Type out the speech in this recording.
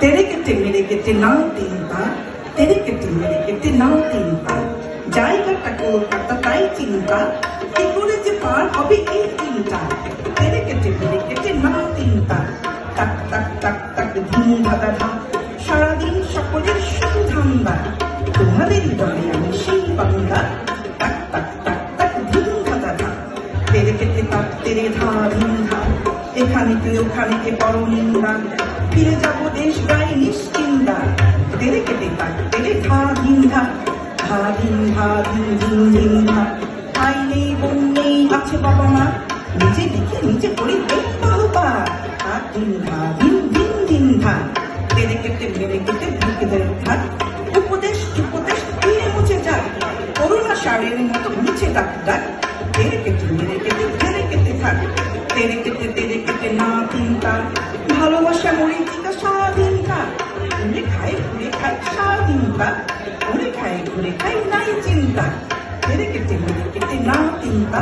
তেরে কেটে মেরে কেটে নাও চিন্তা তেরে কেটে মেরে কেটে নাও চিন্তা জায়গাটা কলকাতা তাই চিন্তা কি করে যে পার হবে এই চিন্তা তেরে কেটে মেরে কেটে নাও চিন্তা টাক টাক টাক টাক ধুম ধাঁধা ধা সারাদিন সকলের শুধু ধান্দা তোমাদের দলে আমি সেই বাংলা টাক টাক টাক টাক ধুম ধাঁধা ধা তেরে কেটে তাক তেরে ধা ধুম ধা এখানে কে ওখানে কে পরনিন্দা ফিরে যাব দেশ গায়ে নিশ্চিন্দা তেরে কেটে তাক তেরে ধা ধিন ধা ধা ধিন ধা ধিন ধিন ধা ভাই নেই, বোন নেই, আছে বাবা মা। নিজে লিখে নিজে পড়ি বেশ ভালো পা। ধা ধিন ধা ধিন ধিন ধিন ধা কেটে মেরে কেটে ঢুকে দেয় ঘাট। উপদেশ উপদেশ ধুয়ে মুছে যাক করোনা সারের মতো মুছে ডাক ডাক তেরে কেটে মেরে কেটে কেটে তেরে কেটে তেরে কেটে না চিন্তা ভালোবাসা মরিচিকা স্বাধীনতা? ঘুরে খায় ঘুরে খায় স্বাধীনতা। ঘুরে খায় ঘুরে খায় নাই চিন্তা। তেরে কেটে ঘুরে কেটে না চিন্তা